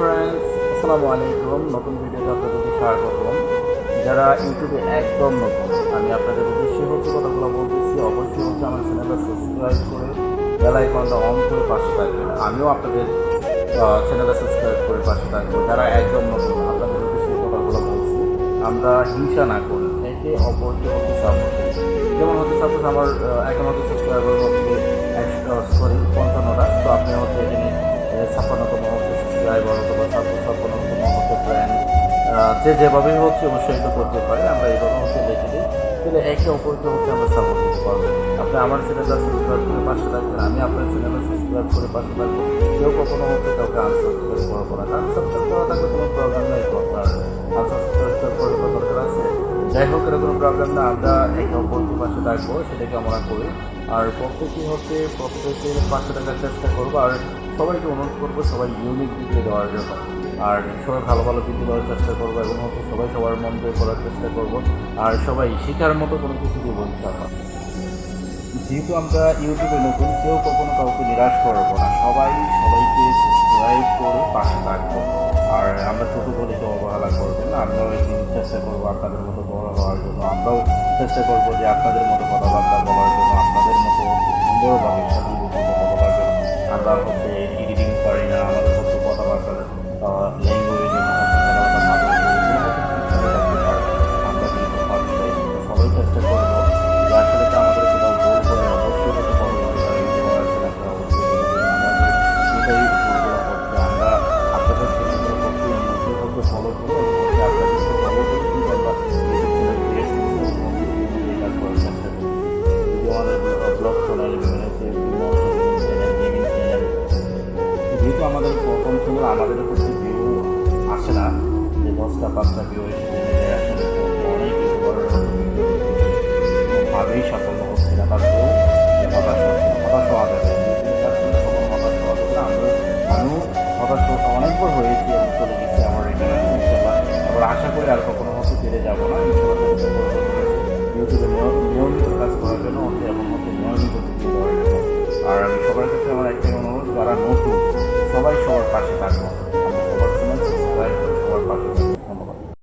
Friends আসসালামু আলাইকুম। নতুন ভিডিওতে আপনাদেরকে স্বাগতম। যারা ইউটিউবে একদম নতুন, আমি আপনাদের উদ্দেশ্যে হচ্ছে কথাগুলো বলতেছি, অবশ্যই হচ্ছে আমার চ্যানেলটা সাবস্ক্রাইব করে বেল আইকনটা অন করে পাশে থাকবেন। আমিও আপনাদের চ্যানেলটা সাবস্ক্রাইব করে পাশে থাকব। যারা একদম নতুন, আপনাদের উদ্দেশ্যে কথাগুলো বলছি, আমরা হিংসা না করি, একে অপরকে হচ্ছে সাপোর্ট যেমন হচ্ছে সাপোজ আমার এখন হচ্ছে সাবস্ক্রাইবার হচ্ছে সরি পঞ্চান্নটা, তো আপনি হচ্ছে এখানে ছাপ্পান্নতম হচ্ছে সাবস্ক্রাইবার অথবা ছাপ্প ছাপ্পান্নতম হচ্ছে ফ্রেন্ড যে যেভাবেই হচ্ছে অবশ্যই করতে পারে। আমরা এইভাবে হচ্ছে দেখে দিই তাহলে একে অপরকে হচ্ছে আমরা সাপোর্ট করতে পারব। আপনি আমার চ্যানেলটা সাবস্ক্রাইব করে পাশে থাকবেন, আমি আপনার চ্যানেলটা সাবস্ক্রাইব করে পাশে থাকব। কেউ কখনো হচ্ছে কাউকে আনসাবস্ক্রাইব করা করা আনসাবস্ক্রাইব করা থাকলে কোনো প্রবলেম নেই আপনার। আনসাবস্ক্রাইব করে কোনো দরকার আছে। যাই হোক এর কোনো প্রবলেম না। আমরা একে অপরকে পাশে থাকব সেটাকে আমরা করি। আর প্রত্যেকেই হচ্ছে প্রত্যেকের পাশে থাকার চেষ্টা করব। আর সবাইকে অনুরোধ করব সবাই ইউনিক ভিডিও দেওয়ার জন্য। আর সবাই ভালো ভালো ভিডিও করার চেষ্টা করব এবং হচ্ছে সবাই সবার মন দিয়ে করার চেষ্টা করব। আর সবাই শেখার মতো কোনো কিছু দিব ইনশাআল্লাহ। যেহেতু আমরা ইউটিউবে নতুন, কেউ কখনো কাউকে নিরাশ করব না। সবাই সবাইকে সাবস্ক্রাইব করে পাশে থাকব। আর আমরা ছোটো বলে কেউ অবহেলা করব না, আমরাও একদিন চেষ্টা করব আপনাদের মতো বড় হওয়ার জন্য। আমরাও চেষ্টা করব যে আপনাদের মতো কথাবার্তা বলার জন্য, আপনাদের মতো সুন্দরভাবে গুছিয়ে কথা বলার জন্য। আমরা আমাদের হচ্ছে ভিউ আসে না, যে দশটা পাঁচটা ভিউ এসে অনেক ইউটিউবারের কোনোভাবেই সাফল্য হচ্ছে না হওয়া তার হতাশ হওয়া হতাশ হতে অনেকবার হয়েছি এবং চলে এটা আবার আশা করি আর কখনো হতে পেরে যাব না। সবাই সবার পাশে থাকব